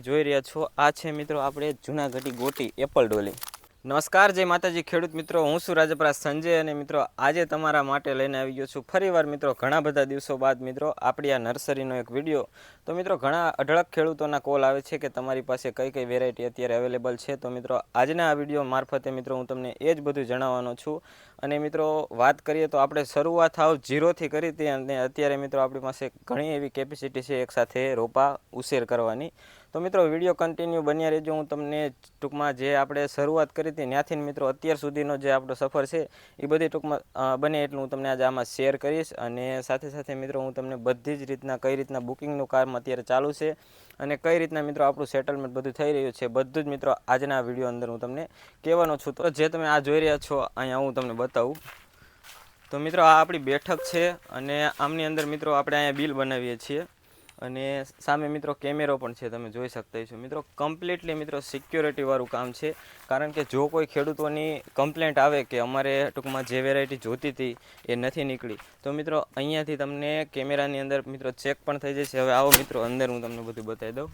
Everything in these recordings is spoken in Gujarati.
જોઈ રહ્યા છો. આ છે મિત્રો આપણે જૂનાગઢી ગોટી એપલ ડોલી. નમસ્કાર, જય માતાજી. ખેડૂત મિત્રો, હું છું રાજપરા સંજય અને મિત્રો, આજે તમારા માટે લઈને આવી ગયો છું ફરીવાર મિત્રો, ઘણા બધા દિવસો બાદ મિત્રો, આપણી આ નર્સરીનો એક વીડિયો. તો મિત્રો, ઘણા અઢળક ખેડૂતોના કોલ આવે છે કે તમારી પાસે કઈ કઈ વેરાયટી અત્યારે અવેલેબલ છે. તો મિત્રો, આજના આ વીડિયો મારફતે મિત્રો, હું તમને એ જ બધું જણાવવાનો છું. અને મિત્રો, વાત કરીએ તો આપણે શરૂઆત આવ ઝીરોથી કરી હતી અને અત્યારે મિત્રો, આપણી પાસે ઘણી એવી કેપેસિટી છે એકસાથે રોપા ઉછેર કરવાની. તો મિત્રો વીડિયો કન્ટિન્યુ બન્યા રહેજો. હું તમને ટૂંકમાં જે આપણે શરૂઆત કરી હતી, ત્યાંથી મિત્રો અત્યાર સુધીનો જે આપણો સફર છે, એ બધી ટૂંકમાં બને એટલું હું તમને આજે આમાં શેર કરીશ. અને સાથે સાથે મિત્રો, હું તમને બધી જ રીતના કઈ રીતના બુકિંગનું કામ અત્યારે ચાલુ છે અને કઈ રીતના મિત્રો આપણું સેટલમેન્ટ બધું થઈ રહ્યું છે, બધું જ મિત્રો આજના વીડિયો અંદર હું તમને કહેવાનો છું. તો જે તમે આ જોઈ રહ્યા છો, અહીંયા હું તમને બતાવું. તો મિત્રો, આ આપણી બેઠક છે અને આમની અંદર મિત્રો, આપણે અહીંયા બિલ બનાવીએ છીએ. અને સામે મિત્રો કેમેરો પણ છે, તમે જોઈ શકતા છો મિત્રો કમ્પ્લીટલી મિત્રો સિક્યોરિટીવાળું કામ છે. કારણ કે જો કોઈ ખેડૂતોની કમ્પ્લેન્ટ આવે કે અમારે ટૂંકમાં જે વેરાયટી જોતી હતી એ નથી નીકળી, તો મિત્રો અહીંયાથી તમને કેમેરાની અંદર મિત્રો ચેક પણ થઈ જશે. હવે આવો મિત્રો, અંદર હું તમને બધું બતાવી દઉં.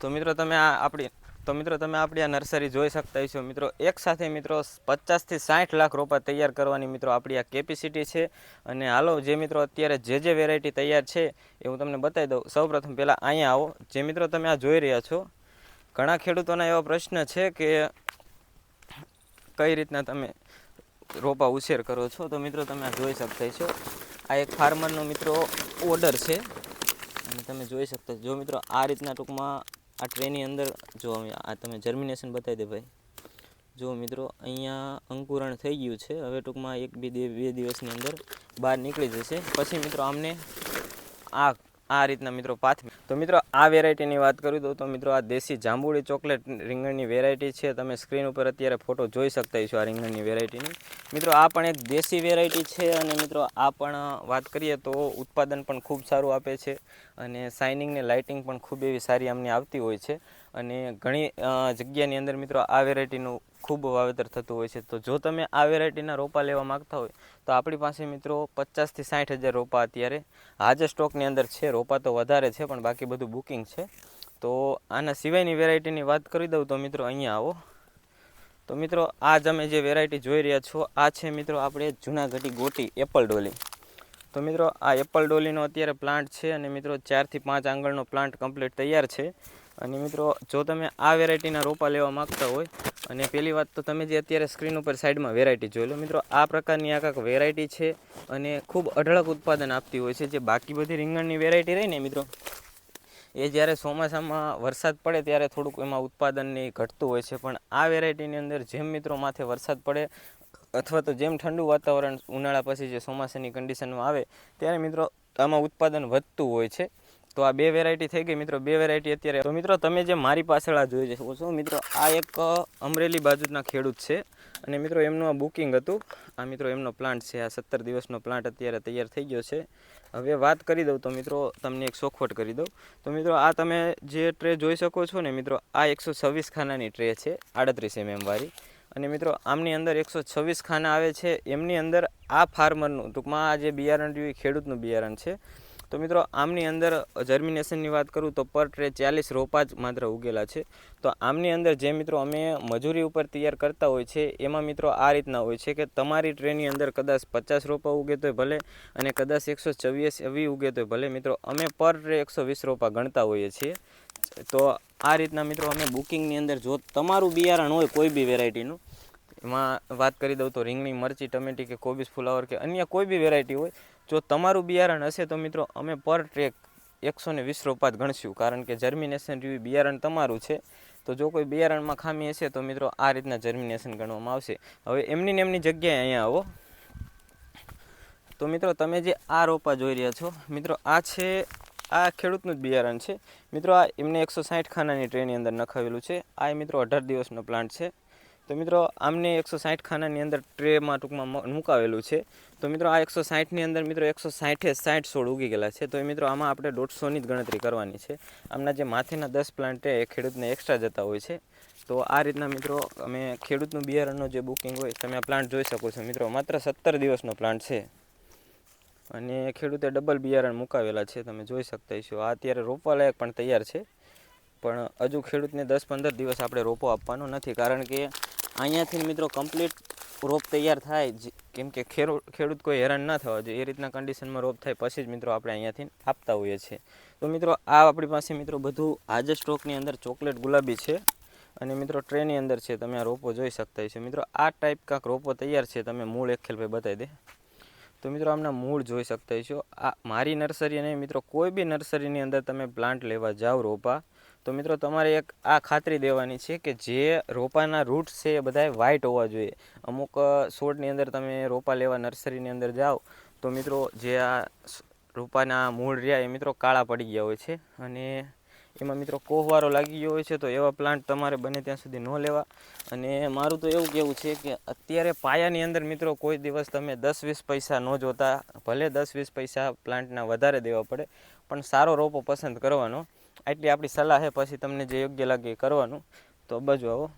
તો મિત્રો, તમે આ આપણી તો મિત્રો, તમે આપણી આ નર્સરી જોઈ શકતા છો મિત્રો, એક સાથે મિત્રો પચાસથી સાઠ લાખ રોપા તૈયાર કરવાની મિત્રો આપણી આ કેપેસિટી છે. અને હાલો, જે મિત્રો અત્યારે જે જે વેરાયટી તૈયાર છે એ હું તમને બતાવી દઉં. સૌપ્રથમ પહેલાં અહીંયા આવો. જે મિત્રો તમે આ જોઈ રહ્યા છો, ઘણા ખેડૂતોના એવા પ્રશ્ન છે કે કઈ રીતના તમે રોપા ઉછેર કરો છો. તો મિત્રો, તમે આ જોઈ શકતા છો આ એક ફાર્મરનો મિત્રો ઓર્ડર છે. અને તમે જોઈ શકતા. જો મિત્રો, આ રીતના ટૂંકમાં આ ટ્રેની અંદર જો આ તમે જર્મિનેશન બતાવી દે ભાઈ. જો મિત્રો, અહીંયા અંકુરણ થઈ ગયું છે. હવે ટૂંકમાં એક બે બે દિવસની અંદર બહાર નીકળી જશે. પછી મિત્રો, આમને આ આ રીતના મિત્રો પાથ તો મિત્રો, આ વેરાયટીની વાત કરું તો મિત્રો, આ દેશી જાંબુડી ચોકલેટ રીંગણની વેરાયટી છે. તમે સ્ક્રીન ઉપર અત્યારે ફોટો જોઈ શકતા છો આ રીંગણની વેરાયટીની મિત્રો, આ પણ એક દેશી વેરાયટી છે અને મિત્રો, આ પણ વાત કરીએ તો ઉત્પાદન પણ ખૂબ સારું આપે છે અને શાઇનિંગ ને લાઇટિંગ પણ ખૂબ એવી સારી અમને આવતી હોય છે. અને ઘણી જગ્યાની અંદર મિત્રો આ વેરાયટીનું ખૂબ વાવેતર થતું હોય છે. તો જો તમે આ વેરાયટીના રોપા લેવા માગતા હોય, તો આપણી પાસે મિત્રો પચાસથી સાઠ હજાર રોપા અત્યારે હાજર સ્ટોકની અંદર છે. રોપા તો વધારે છે, પણ બાકી બધું બુકિંગ છે. તો આના સિવાયની વેરાયટીની વાત કરી દઉં તો મિત્રો અહીંયા આવો. તો મિત્રો આ તમે જે વેરાયટી જોઈ રહ્યા છો, આ છે મિત્રો આપણે જૂનાગઢી ગોટી એપલ ડોલી. તો મિત્રો આ એપલ ડોલીનો અત્યારે પ્લાન્ટ છે અને મિત્રો ચારથી પાંચ આંગળનો પ્લાન્ટ કમ્પ્લીટ તૈયાર છે. અને મિત્રો, જો તમે આ વેરાયટીના રોપા લેવા માગતા હોય, અને પહેલી વાત તો તમે જે અત્યારે સ્ક્રીન ઉપર સાઈડમાં વેરાયટી જોઈ લો, મિત્રો, આ પ્રકારની આ કાંક વેરાયટી છે અને ખૂબ અઢળક ઉત્પાદન આપતી હોય છે, જે બાકી બધી રીંગણની વેરાયટી રહી ને, મિત્રો, એ જ્યારે ચોમાસામાં વરસાદ પડે ત્યારે થોડુંક એમાં ઉત્પાદનની ઘટતું હોય છે, પણ આ વેરાયટીની અંદર જેમ મિત્રો માથે વરસાદ પડે, અથવા તો જેમ ઠંડુ વાતાવરણ ઉનાળા પછી જે ચોમાસાની કન્ડિશનમાં આવે, ત્યારે મિત્રો આમાં ઉત્પાદન વધતું હોય છે. તો આ બે વેરાયટી થઈ ગઈ મિત્રો, બે વેરાયટી અત્યારે. તો મિત્રો, તમે જે મારી પાછળ આ જોઈ શકો છો, મિત્રો, આ એક અમરેલી બાજુના ખેડૂત છે. અને મિત્રો, એમનું આ બુકિંગ હતું. આ મિત્રો, એમનો પ્લાન્ટ છે, આ સત્તર દિવસનો પ્લાન્ટ અત્યારે તૈયાર થઈ ગયો છે. હવે વાત કરી દઉં તો મિત્રો, તમને એક સોખવટ કરી દઉં. તો મિત્રો, આ તમે જે ટ્રે જોઈ શકો છો ને, મિત્રો, આ એકસો છવ્વીસ ખાનાની ટ્રે છે, આડત્રીસ એમ વાળી. અને મિત્રો, આમની અંદર એકસો છવ્વીસ ખાના આવે છે. એમની અંદર આ ફાર્મરનું ટૂંકમાં આ જે બિયારણ રહ્યું એ ખેડૂતનું બિયારણ છે. તો મિત્રો, આમની અંદર જર્મિનેશનની વાત કરું તો પર ટ્રે ચાલીસ રોપા જ માત્ર ઉગેલા છે. તો આમની અંદર જે મિત્રો અમે મજૂરી ઉપર તૈયાર કરતા હોય છે, એમાં મિત્રો આ રીતના હોય છે કે તમારી ટ્રેની અંદર કદાચ પચાસ રોપા ઉગે તોય ભલે અને કદાચ એકસો ચોવીસ ઉગે તોય ભલે. મિત્રો, અમે પર ટ્રે એકસો વીસ રોપા ગણતા હોઈએ છીએ. તો આ રીતના મિત્રો અમે બુકિંગની અંદર જો તમારું બિયારણ હોય કોઈ બી વેરાયટીનું એમાં વાત કરી દઉં તો રીંગણી, મરચી, ટમેટી કે કોબીસ ફુલાવર કે અન્ય કોઈ બી વેરાયટી હોય જો તમારું બિયારણ હશે તો મિત્રો અમે પર ટ્રેક એકસો ને વીસ રોપાત ગણશું. કારણ કે જર્મિનેશન રિવ્યુ બિયારણ તમારું છે. તો જો કોઈ બિયારણમાં ખામી હશે તો મિત્રો આ રીતના જર્મિનેશન ગણવામાં આવશે. હવે એમની ને એમની જગ્યાએ અહીંયા આવો. તો મિત્રો તમે જે આ રોપા જોઈ રહ્યા છો, મિત્રો આ છે, આ ખેડૂતનું જ બિયારણ છે. મિત્રો આ એમને એકસો સાઠ ખાનાની ટ્રેની અંદર નખાવેલું છે. આ મિત્રો અઢાર દિવસનો પ્લાન્ટ છે. તો મિત્રો, આમને એકસો સાઠ ખાનાની અંદર ટ્રેમાં ટૂંકમાં મુકાવેલું છે. તો મિત્રો, આ એકસો સાઠની અંદર મિત્રો, એકસો સાઠે સાઠ છોડ ઉગી ગયેલા છે. તો એ મિત્રો, આમાં આપણે દોઢસોની જ ગણતરી કરવાની છે. આમના જે માથેના દસ પ્લાન્ટ છે, એ ખેડૂતને એક્સ્ટ્રા જતા હોય છે. તો આ રીતના મિત્રો, અમે ખેડૂતનું બિયારણનો જે બુકિંગ હોય, તમે આ પ્લાન્ટ જોઈ શકો છો. મિત્રો, માત્ર સત્તર દિવસનો પ્લાન્ટ છે. અને ખેડૂતે ડબલ બિયારણ મુકાવેલા છે. તમે જોઈ શકતા છો આ અત્યારે રોપવા લાયક પણ તૈયાર છે. પણ હજુ ખેડૂતને દસ પંદર દિવસ આપણે રોપો આપવાનો નથી. કારણ કે અહીંયાથી મિત્રો કમ્પ્લીટ રોપ તૈયાર થાય. કેમ કે ખેડૂત ખેડૂત કોઈ હેરાન ના થવા જોઈએ. એ રીતના કન્ડિશનમાં રોપ થાય પછી જ મિત્રો આપણે અહીંયાથી આપતા હોઈએ છીએ. તો મિત્રો આ આપણી પાસે મિત્રો બધું આજે સ્ટોકની અંદર ચોકલેટ ગુલાબી છે અને મિત્રો ટ્રેની અંદર છે. તમે આ રોપો જોઈ શકતા છો મિત્રો આ ટાઈપ કાંક રોપો તૈયાર છે. તમે મૂળ એક ખેલભાઈ બતાવી દે. તો મિત્રો આમના મૂળ જોઈ શકતા છો આ મારી નર્સરી અને મિત્રો કોઈ બી નર્સરીની અંદર તમે પ્લાન્ટ લેવા જાઓ રોપા તો મિત્રો, તમારે એક આ ખાતરી દેવાની છે કે જે રોપાના રૂટ્સ છે એ બધાય વ્હાઇટ હોવા જોઈએ. અમુક છોડની અંદર તમે રોપા લેવા નર્સરીની અંદર જાઓ, તો મિત્રો જે આ રોપાના મૂળ રહ્યા એ મિત્રો કાળા પડી ગયા હોય છે. અને એમાં મિત્રો કોહવારો લાગી ગયો હોય છે, તો એવા પ્લાન્ટ તમારે બને ત્યાં સુધી ન લેવા. અને મારું તો એવું કહેવું છે કે અત્યારે પાયાની અંદર મિત્રો કોઈ દિવસ તમે દસ વીસ પૈસા ન જોતા, ભલે દસ વીસ પૈસા પ્લાન્ટના વધારે દેવા પડે, પણ સારો રોપો પસંદ કરવાનો. આટલી આપણી સલાહ છે, પછી તમને જે યોગ્ય લાગે એ કરવાનું. તો બાજુ આવો.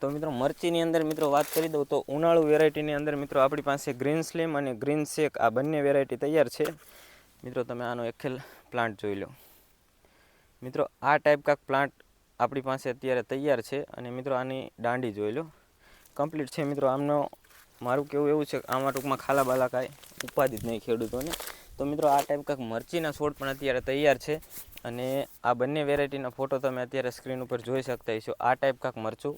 તો મિત્રો, મરચીની અંદર મિત્રો વાત કરી દઉં તો ઉનાળુ વેરાયટીની અંદર મિત્રો આપણી પાસે ગ્રીન સ્લેમ અને ગ્રીન શેક આ બંને વેરાયટી તૈયાર છે. મિત્રો, તમે આનો એકેલ પ્લાન્ટ જોઈ લો. મિત્રો, આ ટાઈપ કાંક પ્લાન્ટ આપણી પાસે અત્યારે તૈયાર છે અને મિત્રો, આની દાંડી જોઈ લો. કમ્પ્લીટ છે મિત્રો, આમનો મારું કેવું એવું છે આમાં ટૂંકમાં ખાલા બાલા કાંઈ ઉપાધિ નહીં ખેડૂતોને. તો મિત્રો, આ ટાઈપ કાંક મરચીના છોડ પણ અત્યારે તૈયાર છે. અને આ બંને વેરાયટીના ફોટો તમે અત્યારે સ્ક્રીન ઉપર જોઈ શકતા છો આ ટાઈપ કાંક મરચું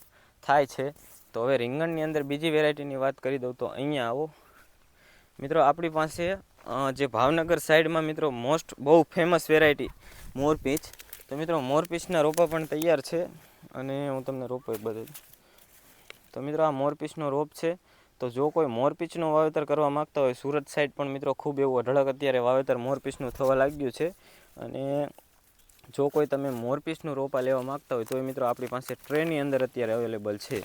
થાય છે. તો હવે રીંગણની અંદર બીજી વેરાયટીની વાત કરી દઉં તો અહીંયા આવો. મિત્રો, આપણી પાસે જે ભાવનગર સાઈડમાં મિત્રો મોસ્ટ બહુ ફેમસ વેરાયટી મોરપીંચ તો મિત્રો મોરપીંચના રોપા પણ તૈયાર છે. અને હું તમને રોપો એક બતાવી. તો મિત્રો, આ મોરપીંચનો રોપ છે. તો જો કોઈ મોરપીંચનું વાવેતર કરવા માગતા હોય, સુરત સાઈડ પણ મિત્રો ખૂબ એવું અઢળક અત્યારે વાવેતર મોરપીંચનું થવા લાગ્યું છે. અને જો કોઈ તમે મોરપીસનું રોપા લેવા માંગતા હોય તો એ મિત્રો આપણી પાસે ટ્રેની અંદર અત્યારે અવેલેબલ છે.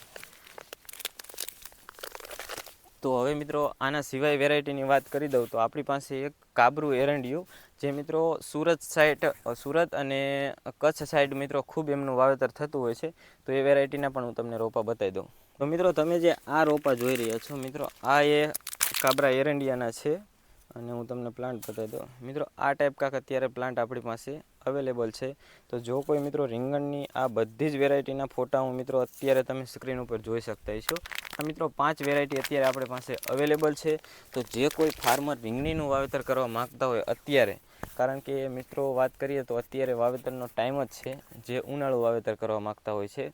તો હવે મિત્રો આના સિવાય વેરાયટીની વાત કરી દઉં, તો આપણી પાસે એક કાબરું એરંડિયું, જે મિત્રો સુરત સાઈડ સુરત અને કચ્છ સાઈડ મિત્રો ખૂબ એમનું વાવેતર થતું હોય છે, તો એ વેરાયટીના પણ હું તમને રોપા બતાવી દઉં. તો મિત્રો તમે જે આ રોપા જોઈ રહ્યા છો, મિત્રો આ એ કાબરા એરંડિયાના છે, અને હું તમને પ્લાન્ટ બતાવી દઉં. મિત્રો આ ટાઈપ કાંક અત્યારે પ્લાન્ટ આપણી પાસે અવેલેબલ છે. તો જો કોઈ મિત્રો રીંગણની આ બધી જ વેરાયટીના ફોટા હું મિત્રો અત્યારે તમે સ્ક્રીન ઉપર જોઈ શકતા છો આ મિત્રો પાંચ વેરાયટી અત્યારે આપણી પાસે અવેલેબલ છે. તો જે કોઈ ફાર્મર રીંગણીનું વાવેતર કરવા માગતા હોય અત્યારે, કારણ કે મિત્રો વાત કરીએ તો અત્યારે વાવેતરનો ટાઈમ જ છે, જે ઉનાળું વાવેતર કરવા માગતા હોય છે.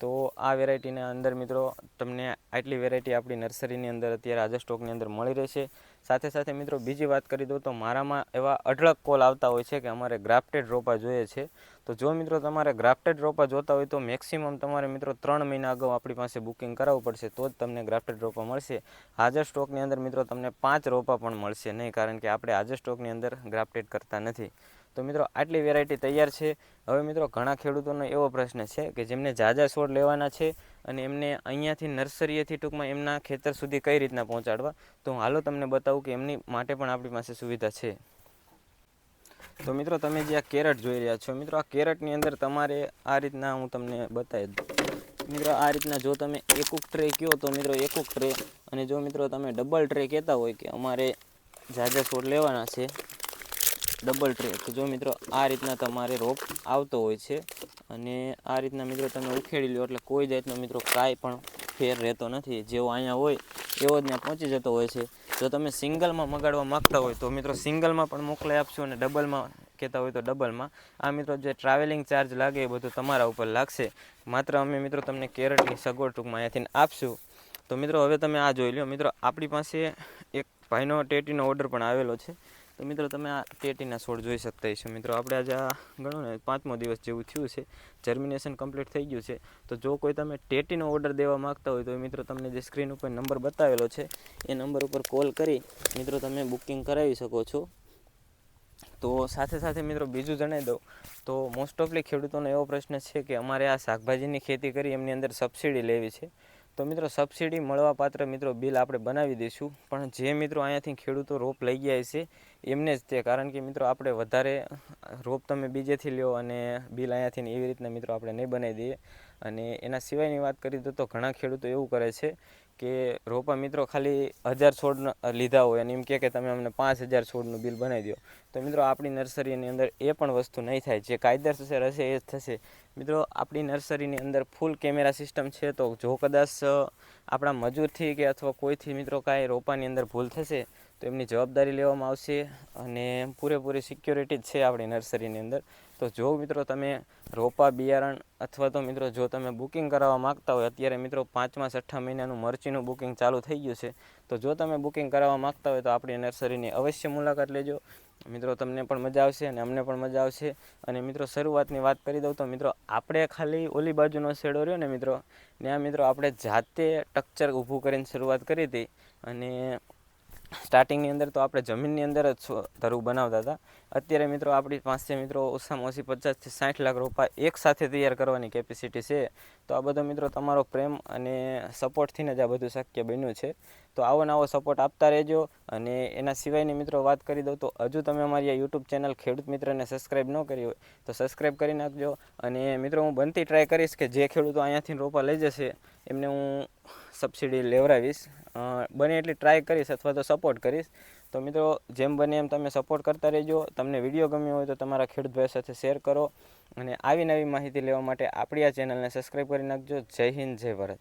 તો આ વેરાયટીના અંદર મિત્રો તમને આટલી વેરાયટી આપણી નર્સરીની અંદર અત્યારે આજે સ્ટોકની અંદર મળી રહેશે. સાથે સાથે મિત્રો બીજી વાત કરી દઉં તો મારામાં એવા અઢળક કોલ આવતા હોય છે કે અમારે ગ્રાફ્ટેડ રોપા જોઈએ છે. તો જો મિત્રો તમારે ગ્રાફ્ટેડ રોપા જોતા હોય તો મેક્સિમમ તમારે મિત્રો ત્રણ મહિના અગાઉ આપણી પાસે બુકિંગ કરાવવું પડશે, તો જ તમને ગ્રાફ્ટેડ રોપા મળશે. હાજર સ્ટોકની અંદર મિત્રો તમને પાંચ રોપા પણ મળશે, નહીં કારણ કે આપણે હાજર સ્ટોકની અંદર ગ્રાફ્ટેડ કરતા નથી. તો મિત્રો આટલી વેરાયટી તૈયાર છે. હવે મિત્રો ઘણા ખેડૂતોનો એવો પ્રશ્ન છે કે જેમને ઝાઝા છોડ લેવાના છે અને એમને અહીંયાથી નર્સરીએથી ટૂંકમાં એમના ખેતર સુધી કઈ રીતના પહોંચાડવા? તો હાલો તમને બતાવું કે એમની માટે પણ આપણી પાસે સુવિધા છે. તો મિત્રો, તમે જે આ કેરેટ જોઈ રહ્યા છો, મિત્રો, આ કેરેટની અંદર તમારે આ રીતના હું તમને બતાવી દઉં. મિત્રો, આ રીતના જો તમે એકુક ટ્રે કહો તો મિત્રો, એકુક ટ્રે. અને જો મિત્રો, તમે ડબલ ટ્રે કહેતા હોય કે અમારે જાજા છોડ લેવાના છે ડબલ ટ્રે તો જો મિત્રો, આ રીતના તમારે રોપ આવતો હોય છે અને આ રીતના મિત્રો તમે ઉખેડી લો એટલે કોઈ જાતનો મિત્રો કાંઈ પણ ફેર રહેતો નથી. જેવો અહીંયા હોય, એવો જ ત્યાં પહોંચી જતો હોય છે. જો તમે સિંગલમાં મગાડવા માગતા હોય તો મિત્રો સિંગલમાં પણ મોકલાઈ આપશો અને ડબલમાં કહેતા હોય તો ડબલમાં. આ મિત્રો જે ટ્રાવેલિંગ ચાર્જ લાગે એ બધું તમારા ઉપર લાગશે. માત્ર અમે મિત્રો તમને કેરેટની સગવડ ટૂંકમાં અહીંયાથી આપશું. તો મિત્રો, હવે તમે આ જોઈ લો મિત્રો, આપણી પાસે એક ભાઈનો ટેટીનો ઓર્ડર પણ આવેલો છે. તો મિત્રો તમે આ ટેટીના છોડ જોઈ શકતા છો મિત્રો, આપણે આજે આ ગણો ને પાંચમો દિવસ જેવું થયું છે. જર્મિનેશન કમ્પ્લીટ થઈ ગયું છે. તો જો કોઈ તમે ટેટીનો ઓર્ડર દેવા માગતા હોય તો મિત્રો તમને જે સ્ક્રીન ઉપર નંબર બતાવેલો છે, એ નંબર ઉપર કોલ કરી મિત્રો તમે બુકિંગ કરાવી શકો છો. તો સાથે સાથે મિત્રો બીજું જણાવી દઉં. તો મોસ્ટ ઓફલી ખેડૂતોનો એવો પ્રશ્ન છે કે અમારે આ શાકભાજીની ખેતી કરી એમની અંદર સબસિડી લેવી છે. તો મિત્રો સબસિડી મળવાપાત્ર મિત્રો બિલ આપણે બનાવી દઈશું. પણ જે મિત્રો અહીંયાથી ખેડૂતો રોપ લઈ ગયા છે, એમને જ તે. કારણ કે મિત્રો આપણે વધારે રોપ તમે બીજેથી લ્યો અને બિલ અહીંયાથી એવી રીતના મિત્રો આપણે નહીં બનાવી દઈએ. અને એના સિવાયની વાત કરી તો ઘણા ખેડૂતો એવું કરે છે કે રોપા મિત્રો ખાલી હજાર છોડ લીધા હોય અને એમ કહે કે તમે અમને પાંચ હજાર છોડનું બિલ બનાવી દો. તો મિત્રો આપણી નર્સરીની અંદર એ પણ વસ્તુ નહીં થાય. જે કાયદેસર હશે એ જ થશે. મિત્રો આપણી નર્સરીની અંદર ફૂલ કેમેરા સિસ્ટમ છે તો જો કદાચ આપણા મજૂરથી કે અથવા કોઈથી મિત્રો કાંઈ રોપાની અંદર ભૂલ થશે તો એમની જવાબદારી લેવામાં આવશે અને પૂરેપૂરી સિક્યોરિટી જ છે આપણી નર્સરીની અંદર. તો જો મિત્રો તમે રોપા, બિયારણ અથવા તો મિત્રો જો તમે બુકિંગ કરાવવા માગતા હોય, અત્યારે મિત્રો પાંચમા છઠ્ઠા મહિનાનું મરચીનું બુકિંગ ચાલુ થઈ ગયું છે. તો જો તમે બુકિંગ કરાવવા માગતા હોય તો આપણી નર્સરીની અવશ્ય મુલાકાત લેજો. મિત્રો તમને પણ મજા આવશે અને અમને પણ મજા આવશે. અને મિત્રો શરૂઆતની વાત કરી દઉં તો મિત્રો આપણે ખાલી ઓલી બાજુનો શેડો રહ્યો ને મિત્રો, ત્યાં મિત્રો આપણે જાતે ટક્ચર ઊભું કરીને શરૂઆત કરી હતી. અને સ્ટાર્ટિંગની અંદર તો આપણે જમીનની અંદર જ ધરું બનાવતા હતા. અત્યારે મિત્રો આપણી પાસે મિત્રો ઓછામાં ઓછી પચાસથી સાઠ લાખ રોપા એક સાથે તૈયાર કરવાની કેપેસિટી છે. તો આ બધો મિત્રો તમારો પ્રેમ અને સપોર્ટથી જ આ બધું શક્ય બન્યું છે. તો આવો નવો સપોર્ટ આપતા રહેજો અને એના સિવાયની મિત્રો વાત કરી દઉં તો હજુ તમે અમારી આ યુટ્યુબ ચેનલ ખેડૂત મિત્રને સબસ્ક્રાઈબ ન કરી હોય તો સબસ્ક્રાઈબ કરી નાખજો. અને મિત્રો હું બનતી ટ્રાય કરીશ કે જે ખેડૂતો અહીંયાથી રોપા લઈ જશે એમને હું સબસિડી લેવડાવીશ. બને એટલી ટ્રાય કરીશ અથવા તો સપોર્ટ કરીશ. તો મિત્રો, જેમ બને એમ તમે સપોર્ટ કરતા રહેજો. તમને વીડિયો ગમ્યો હોય તો તમારા ખેડૂત ભાઈ સાથે શેર કરો. અને આવી નવી માહિતી લેવા માટે આપણી આ ચેનલને સબસ્ક્રાઈબ કરી નાખજો. જય હિન્દ, જય ભારત.